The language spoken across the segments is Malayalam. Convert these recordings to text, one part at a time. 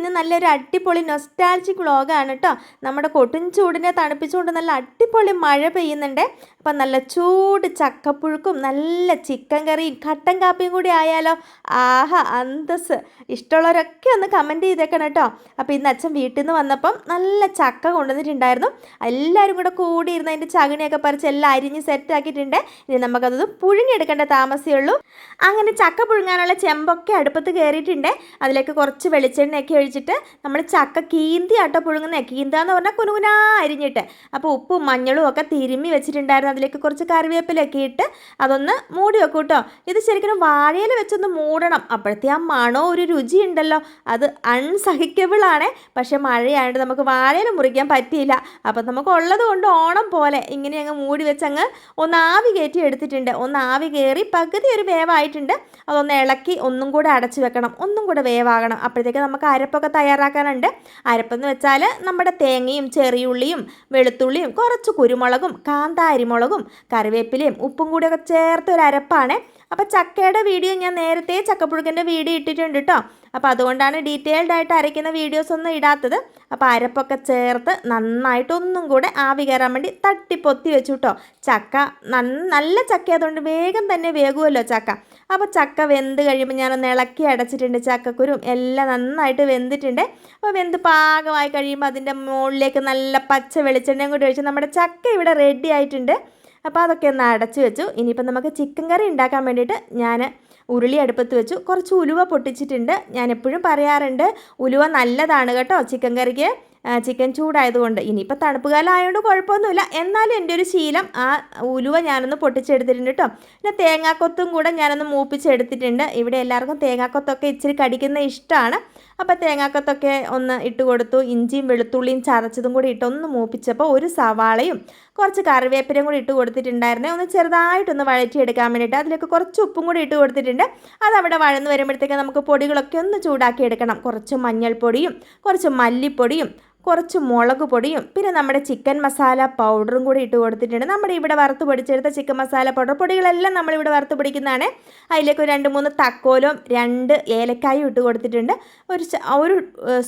ഇന്ന് നല്ലൊരു അടിപൊളി നൊസ്റ്റാൾജിക് വ്ളോഗാണ് കേട്ടോ നമ്മുടെ കൊട്ടും ചൂടിനെ തണുപ്പിച്ചുകൊണ്ട് നല്ല അടിപൊളി മഴ പെയ്യുന്നുണ്ട്. അപ്പം നല്ല ചൂട് ചക്കപ്പുഴുക്കും നല്ല ചിക്കൻ കറിയും കട്ടൻ കാപ്പിയും കൂടി ആയാലോ? ആഹാ അന്തസ് ഇഷ്ടമുള്ളവരൊക്കെ ഒന്ന് കമന്റ് ചെയ്തേക്കണം കേട്ടോ അപ്പോൾ ഇന്ന് അച്ഛൻ വീട്ടിൽ നിന്ന് വന്നപ്പം നല്ല ചക്ക കൊണ്ടുവന്നിട്ടുണ്ടായിരുന്നു. എല്ലാവരും കൂടെ കൂടി ഇരുന്ന് അതിന്റെ ചകിണിയൊക്കെ പറിച്ച് എല്ലാം അരിഞ്ഞ് സെറ്റ് ആക്കിയിട്ടുണ്ട്. ഇനി നമുക്കതൊന്ന് പുഴുങ്ങിയെടുക്കേണ്ട താമസമേ ഉള്ളൂ. അങ്ങനെ ചക്ക പുഴുങ്ങാനുള്ള ചെമ്പൊക്കെ അടുപ്പത്ത് കയറിയിട്ടുണ്ട്. അതിലേക്ക് കുറച്ച് വെളിച്ചെണ്ണയൊക്കെ ഒഴിച്ചിട്ട് നമ്മൾ ചക്ക കീന്തി ആട്ടോ പുഴുങ്ങുന്നത് കീന്ത എന്ന് പറഞ്ഞാൽ കുനുകുനാ അരിഞ്ഞിട്ട്. അപ്പോൾ ഉപ്പും മഞ്ഞളും ഒക്കെ തിരുമ്മി വെച്ചിട്ടുണ്ടായിരുന്നു. അതിലേക്ക് കുറച്ച് കറിവേപ്പിലൊക്കെ ഇട്ട് അതൊന്ന് മൂടി വെക്കും കേട്ടോ ഇത് ശരിക്കും വാഴയിൽ വെച്ചൊന്ന് മൂടണം. അപ്പോഴത്തെ ആ മണോ ഒരു രുചി ഉണ്ടല്ലോ അത് അൺസഹിക്കബിൾ ആണ് പക്ഷെ മഴയായതുകൊണ്ട് നമുക്ക് വാഴയിൽ മുറിക്കാൻ പറ്റിയില്ല. അപ്പം നമുക്ക് ഉള്ളത് കൊണ്ട് ഓണം പോലെ ഇങ്ങനെ അങ്ങ് മൂടി വെച്ച് അങ്ങ് ഒന്ന് ആവി കയറ്റി എടുത്തിട്ടുണ്ട്. ഒന്ന് ആവി കയറി പകുതി ഒരു വേവായിട്ടുണ്ട്. അതൊന്ന് ഇളക്കി ഒന്നും കൂടെ അടച്ചു വെക്കണം. ഒന്നും കൂടെ വേവാകണം. അപ്പോഴത്തേക്ക് നമുക്ക് അരപ്പൊക്കെ തയ്യാറാക്കാനുണ്ട്. അരപ്പെന്ന് വെച്ചാൽ നമ്മുടെ തേങ്ങയും ചെറിയുള്ളിയും വെളുത്തുള്ളിയും കുറച്ച് കുരുമുളകും കാന്താരിമുളകും കറിവേപ്പിലയും ഉപ്പും കൂടിയൊക്കെ ചേർത്ത് ഒരു അരപ്പാണ്. അപ്പോൾ ചക്കയുടെ വീഡിയോ ഞാൻ നേരത്തെ ചക്കപ്പുഴുക്കന്റെ വീഡിയോ ഇട്ടിട്ടുണ്ട് കേട്ടോ അപ്പോൾ അതുകൊണ്ടാണ് ഡീറ്റെയിൽഡ് ആയിട്ട് അരയ്ക്കുന്ന വീഡിയോസ് ഒന്നും ഇടാത്തത്. അപ്പോൾ അരപ്പൊക്കെ ചേർത്ത് നന്നായിട്ട് ഒന്നും കൂടെ ആവി കയറാൻ വേണ്ടി തട്ടിപ്പൊത്തി വെച്ചു കേട്ടോ ചക്ക നല്ല ചക്ക അതുകൊണ്ട് വേഗം തന്നെ വേകുമല്ലോ ചക്ക. അപ്പോൾ ചക്ക വെന്ത് കഴിയുമ്പോൾ ഞാനൊന്ന് ഇളക്കി അടച്ചിട്ടുണ്ട് ചക്കക്കുരും. എല്ലാം നന്നായിട്ട് വെന്തിട്ടുണ്ട്. അപ്പോൾ വെന്ത് പാകമായി കഴിയുമ്പോൾ അതിന്റെ മുകളിലേക്ക് നല്ല പച്ച വെളിച്ചെണ്ണയും കൂടി ഒഴിച്ച് നമ്മുടെ ചക്ക ഇവിടെ റെഡി ആയിട്ടുണ്ട്. അപ്പോൾ അതൊക്കെ ഒന്ന് അടച്ചു വെച്ചു. ഇനിയിപ്പോൾ നമുക്ക് ചിക്കൻ കറി ഉണ്ടാക്കാൻ വേണ്ടിയിട്ട് ഞാൻ ഉരുളി അടുപ്പത്ത് വെച്ചു. കുറച്ച് ഉലുവ പൊട്ടിച്ചിട്ടുണ്ട്. ഞാൻ എപ്പോഴും പറയാറുണ്ട് ഉലുവ നല്ലതാണ് കേട്ടോ ചിക്കൻ കറിക്ക് ചിക്കൻ ചൂടായതുകൊണ്ട് ഇനിയിപ്പോൾ തണുപ്പ് കാലം ആയതുകൊണ്ട് കുഴപ്പമൊന്നുമില്ല. എന്നാലും എന്റെ ഒരു ശീലം ആ ഉലുവ ഞാനൊന്ന് പൊട്ടിച്ചെടുത്തിട്ടുണ്ട് കേട്ടോ പിന്നെ തേങ്ങാക്കൊത്തും കൂടെ ഞാനൊന്ന് മൂപ്പിച്ചെടുത്തിട്ടുണ്ട്. ഇവിടെ എല്ലാവർക്കും തേങ്ങാക്കൊത്തൊക്കെ ഇച്ചിരി കടിക്കുന്ന ഇഷ്ടമാണ് അപ്പോൾ തേങ്ങാക്കൊത്തൊക്കെ ഒന്ന് ഇട്ട് കൊടുത്തു. ഇഞ്ചിയും വെളുത്തുള്ളിയും ചതച്ചതും കൂടി ഇട്ടൊന്ന് മൂപ്പിച്ചപ്പോൾ ഒരു സവാളയും കുറച്ച് കറിവേപ്പിലയും കൂടി ഇട്ട് കൊടുത്തിട്ടുണ്ടായിരുന്നേ. ഒന്ന് ചെറുതായിട്ടൊന്ന് വഴറ്റിയെടുക്കാൻ വേണ്ടിയിട്ട് അതിലേക്ക് കുറച്ച് ഉപ്പും കൂടി ഇട്ട് കൊടുത്തിട്ടുണ്ട്. അത് അവിടെ വഴന്ന് വരുമ്പോഴത്തേക്ക് നമുക്ക് പൊടികളൊക്കെ ഒന്ന് ചൂടാക്കി എടുക്കണം കുറച്ച് മഞ്ഞൾപ്പൊടിയും കുറച്ച് മല്ലിപ്പൊടിയും കുറച്ച് മുളക് പൊടിയും പിന്നെ നമ്മുടെ ചിക്കൻ മസാല പൗഡറും കൂടി ഇട്ട് കൊടുത്തിട്ടുണ്ട്. നമ്മുടെ ഇവിടെ വറുത്ത് പൊടിച്ചെടുത്ത ചിക്കൻ മസാല പൗഡർ പൊടികളെല്ലാം നമ്മളിവിടെ വറുത്ത് പൊടിക്കുന്നതാണ്. അതിലേക്ക് രണ്ട് മൂന്ന് തക്കോലും രണ്ട് ഏലക്കായും ഇട്ട് കൊടുത്തിട്ടുണ്ട്. ഒരു ഒരു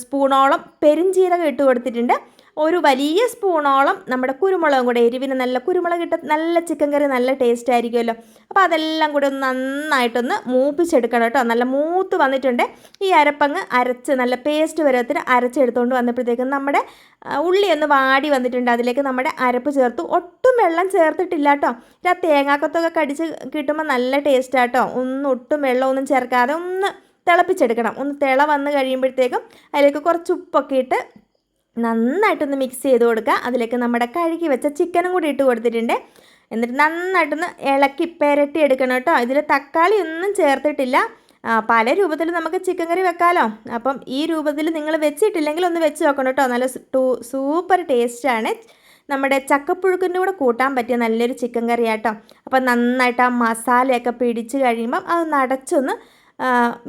സ്പൂണോളം പെരിഞ്ചീരകം ഇട്ട് കൊടുത്തിട്ടുണ്ട്. ഒരു വലിയ സ്പൂണോളം നമ്മുടെ കുരുമുളകും കൂടെ എരിവിന് നല്ല കുരുമുളക് ഇട്ട നല്ല ചിക്കൻ കറി നല്ല ടേസ്റ്റ് ആയിരിക്കുമല്ലോ. അപ്പോൾ അതെല്ലാം കൂടെ ഒന്ന് നന്നായിട്ടൊന്ന് മൂപ്പിച്ചെടുക്കണം കേട്ടോ. നല്ല മൂത്ത് വന്നിട്ടുണ്ട്. ഈ അരപ്പങ്ങ് അരച്ച് നല്ല പേസ്റ്റ് വരത്തിന് അരച്ചെടുത്തുകൊണ്ട് വന്നപ്പോഴത്തേക്കും നമ്മുടെ ഉള്ളി ഒന്ന് വാടി വന്നിട്ടുണ്ട്. അതിലേക്ക് നമ്മുടെ അരപ്പ് ചേർത്ത്. ഒട്ടും വെള്ളം ചേർത്തിട്ടില്ല കേട്ടോ. ആ തേങ്ങാക്കത്തൊക്കെ കടിച്ച് കിട്ടുമ്പോൾ നല്ല ടേസ്റ്റ് ആട്ടോ ഒന്നും ഒട്ടും വെള്ളമൊന്നും ചേർക്കാതെ ഒന്ന് തിളപ്പിച്ചെടുക്കണം. ഒന്ന് തിള വന്ന് കഴിയുമ്പോഴത്തേക്കും അതിലേക്ക് കുറച്ച് ഉപ്പൊക്കെ ഇട്ട് നന്നായിട്ടൊന്ന് മിക്സ് ചെയ്ത് കൊടുക്കുക. അതിലേക്ക് നമ്മുടെ കഴുകി വെച്ച ചിക്കനും കൂടി ഇട്ട് കൊടുത്തിട്ടുണ്ട്. എന്നിട്ട് നന്നായിട്ടൊന്ന് ഇളക്കി പെരട്ടി എടുക്കണം കേട്ടോ. ഇതിൽ തക്കാളി ഒന്നും ചേർത്തിട്ടില്ല. പല രൂപത്തിൽ നമുക്ക് ചിക്കൻ കറി വെക്കാമല്ലോ അപ്പം ഈ രൂപത്തിൽ നിങ്ങൾ വെച്ചിട്ടില്ലെങ്കിൽ ഒന്ന് വെച്ച് നോക്കണം കേട്ടോ. നല്ല സൂപ്പർ ടേസ്റ്റാണ് നമ്മുടെ ചക്കപ്പുഴുക്കിന്റെ കൂടെ കൂട്ടാൻ പറ്റിയ നല്ലൊരു ചിക്കൻ കറി ആട്ടോ അപ്പം നന്നായിട്ട് ആ മസാലയൊക്കെ പിടിച്ച് കഴിയുമ്പം അത് നടച്ചൊന്ന്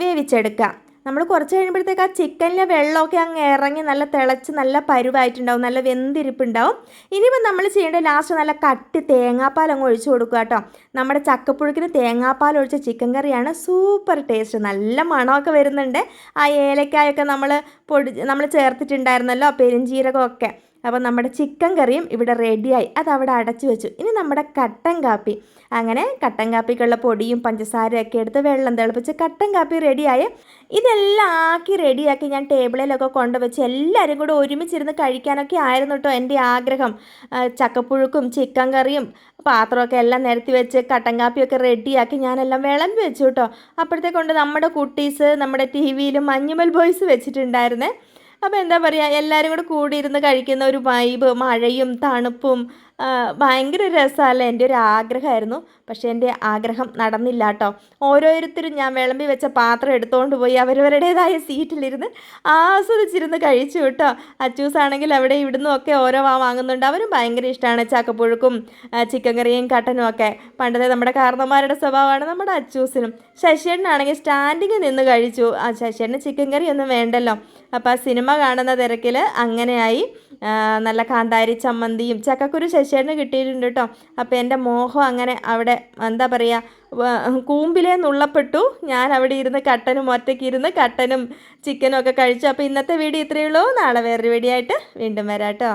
വേവിച്ചെടുക്കാം. നമ്മൾ കുറച്ച് കഴിയുമ്പോഴത്തേക്ക് ആ ചിക്കനിലെ വെള്ളമൊക്കെ അങ്ങ് ഇറങ്ങി നല്ല തിളച്ച് നല്ല പരുവായിട്ടുണ്ടാവും നല്ല വെന്തിരിപ്പുണ്ടാവും. ഇനിയിപ്പോൾ നമ്മൾ ചെയ്യേണ്ട ലാസ്റ്റ് നല്ല കട്ടി തേങ്ങാപ്പാൽ അങ്ങ് ഒഴിച്ചു കൊടുക്കുക കേട്ടോ. നമ്മുടെ ചക്കപ്പുഴുക്കിന് തേങ്ങാപ്പാൽ ഒഴിച്ച ചിക്കൻ കറിയാണ് സൂപ്പർ ടേസ്റ്റ് നല്ല മണമൊക്കെ വരുന്നുണ്ട്. ആ ഏലക്കായൊക്കെ നമ്മൾ പൊടി നമ്മൾ ചേർത്തിട്ടുണ്ടായിരുന്നല്ലോ പെരിഞ്ചീരകമൊക്കെ. അപ്പോൾ നമ്മുടെ ചിക്കൻ കറിയും ഇവിടെ റെഡിയായി. അത് അവിടെ അടച്ചു വെച്ചു. ഇനി നമ്മുടെ കട്ടൻ കാപ്പി. അങ്ങനെ കട്ടൻ കാപ്പിക്കുള്ള പൊടിയും പഞ്ചസാരയൊക്കെ എടുത്ത് വെള്ളം തിളപ്പിച്ച് കട്ടൻ കാപ്പി റെഡിയായി. ഇതെല്ലാം ആക്കി റെഡിയാക്കി ഞാൻ ടേബിളിലൊക്കെ കൊണ്ടുവച്ച് എല്ലാവരും കൂടെ ഒരുമിച്ചിരുന്ന് കഴിക്കാനൊക്കെ ആയിരുന്നു കേട്ടോ എന്റെ ആഗ്രഹം. ചക്കപ്പുഴുക്കും ചിക്കൻ കറിയും പാത്രമൊക്കെ എല്ലാം നിരത്തി വെച്ച് കട്ടൻ കാപ്പിയൊക്കെ റെഡിയാക്കി ഞാനെല്ലാം വിളമ്പി വെച്ചു കേട്ടോ. അപ്പോഴത്തേക്കൊണ്ട് നമ്മുടെ കുട്ടീസ് നമ്മുടെ ടി വിയിലും മഞ്ഞുമൽ ബോയ്സ് വെച്ചിട്ടുണ്ടായിരുന്നേ. അപ്പോൾ എന്താ പറയുക എല്ലാവരും കൂടെ കൂടിയിരുന്ന് കഴിക്കുന്ന ഒരു വൈബ് മഴയും തണുപ്പും ഭയങ്കര രസമല്ലേ? എന്റെ ഒരു ആഗ്രഹമായിരുന്നു. പക്ഷേ എന്റെ ആഗ്രഹം നടന്നില്ല കേട്ടോ. ഓരോരുത്തരും ഞാൻ വിളമ്പി വെച്ച പാത്രം എടുത്തുകൊണ്ട് പോയി അവരവരുടേതായ സീറ്റിലിരുന്ന് ആസ്വദിച്ചിരുന്ന് കഴിച്ചു കേട്ടോ. അച്ചൂസ് ആണെങ്കിൽ അവിടെ ഇവിടുന്ന് ഒക്കെ ഓരോ വാങ്ങുന്നുണ്ട്. അവരും ഭയങ്കര ഇഷ്ടമാണ് ചക്കപ്പുഴുക്കും ചിക്കൻ കറിയും കട്ടനും ഒക്കെ. പണ്ടത്തെ നമ്മുടെ കാരണന്മാരുടെ സ്വഭാവമാണ് നമ്മുടെ അച്ചൂസിനും. ശശിയേട്ടനാണെങ്കിൽ സ്റ്റാൻഡിങ് നിന്ന് കഴിച്ചു. ആ ശശിയേട്ടന് ചിക്കൻ കറി ഒന്നും വേണ്ടല്ലോ. അപ്പോൾ ആ സിനിമ കാണുന്ന തിരക്കിൽ അങ്ങനെയായി. നല്ല കാന്താരി ചമ്മന്തിയും ചക്കക്കുരു ശശിയേട്ടന് കിട്ടിയിട്ടുണ്ട് കേട്ടോ അപ്പോൾ എന്റെ മോഹം അങ്ങനെ അവിടെ എന്താ പറയുക കൂമ്പിലേ നുള്ളപ്പെട്ടു. ഞാൻ അവിടെ ഇരുന്ന് കട്ടനും ഒറ്റയ്ക്ക് ഇരുന്ന് കട്ടനും ചിക്കനും ഒക്കെ കഴിച്ചു. അപ്പോൾ ഇന്നത്തെ വീഡിയോ ഇത്രയേ ഉള്ളൂ. നാളെ വേറൊരു വീഡിയോ ആയിട്ട് വീണ്ടും വരാം കേട്ടോ